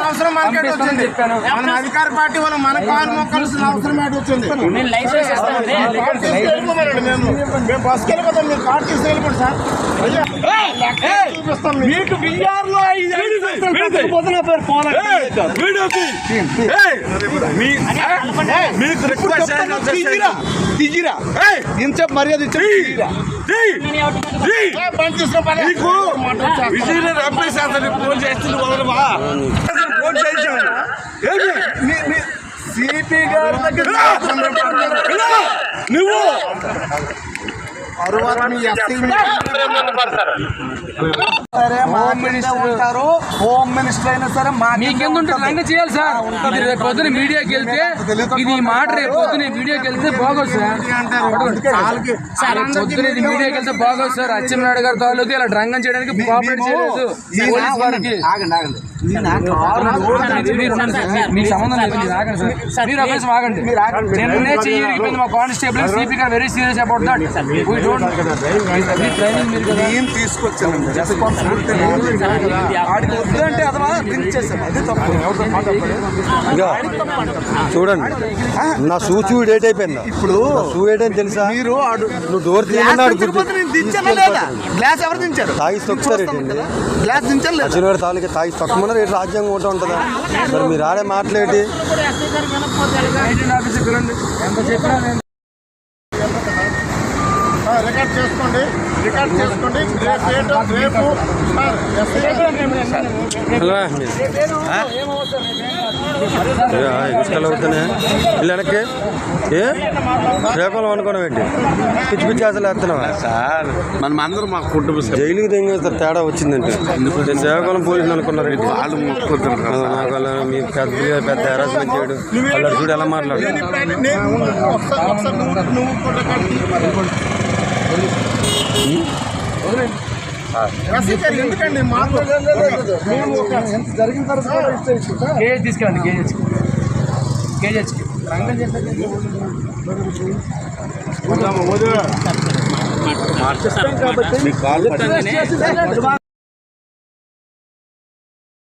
అవసరం మనకి వచ్చింది. మన అధికార పార్టీ వల్ల మన కాలు మొక్కాల్సిన అవసరం ఏంటి వచ్చింది. మేము. మేము బస్కి వెళ్ళిపోతాం మీరు సార్. చూపిస్తాం మీకు. రిక్వెస్ట్ ఇంత మర్యాద ఇచ్చి ఫోన్ చేస్తుంది వదలవా ఫోన్ చేయించాను సిపి గారి దగ్గర నువ్వు! సరే హోమ్ మినిస్టర్ ఉంటారు. హోమ్ మినిస్టర్ అయినా సరే మా మీకెంత ఉంటుంది లంగ చేయాలి సార్? ఇది రేపు పొద్దున మీడియాకి వెళ్తే ఇది మాట రేపు పొద్దున మీడియాకి వెళ్తే బాగోదు సార్. సార్ పొద్దున ఇది మీడియాకి వెళ్తే బాగోదు సార్. అచ్చెన్నాయుడు గారి తాలూకు ఇలా డ్రంగం చేయడానికి కోఆపరేట్ చేయలేదు పోలీస్ వారికి. ఆగండి ఆగండి. ఈయన కారు మీరు ఉండండి సార్. మీకు సంబంధం లేదు మీరు ఆగండి సార్. మీరు ఒక నిమిషం ఆగండి. నిన్నే చెయ్యి ఇరిగిపోయింది మా కానిస్టేబుల్ సిపి గారు very serious about that we don't training మీరు కదా? నేను తీసుకొచ్చానండి రెస్పాన్సిబిలిటీ ఆడికి వద్దంటే అదవా లింక్ చేశాను అది తప్పు. ఇంకా చూడండి. నా షూ చూ డేట్ అయిపోయిందా. ఇప్పుడు షూ తెలుసా? మీరు నువ్వు డోర్ నేను దించానా లేదా? గ్లాస్ ఎవరు దించారు? తాగి తొక్కుతారు ఏంటండి? గ్లాస్ దించాను లేదా? అచ్చిన తాలూకా తాగి తొక్కమన్నారు ఏంటి రాజ్యాంగం ఒకటి ఉంటుందా? మరి మీరు ఆడే మాట్లాడి రికార్డ్ చేసుకోండి. రికార్డ్ చేసుకోండి. రేపు రేపు ఇసుకలు అవుతున్నాయి. వెనక్కి. ఏ? శ్రీకాకుళం అనుకోవడం ఏంటి? పిచ్చి పిచ్చి అసలు వేస్తున్నావా? సార్ మనం అందరం మా కుటుంబ జైలుకి దిగేస్తారు తేడా వచ్చిందంటే. నేను పోలీసులు అనుకున్నారు వాళ్ళు అలా మీ పెద్ద పెద్ద హెరాస్మెంట్ చేయడు. వాళ్ళు చూడు ఎలా మాట్లాడు. కేజీ తీసుకెళ్ళండి కేజీ కేజీ మీ కాల్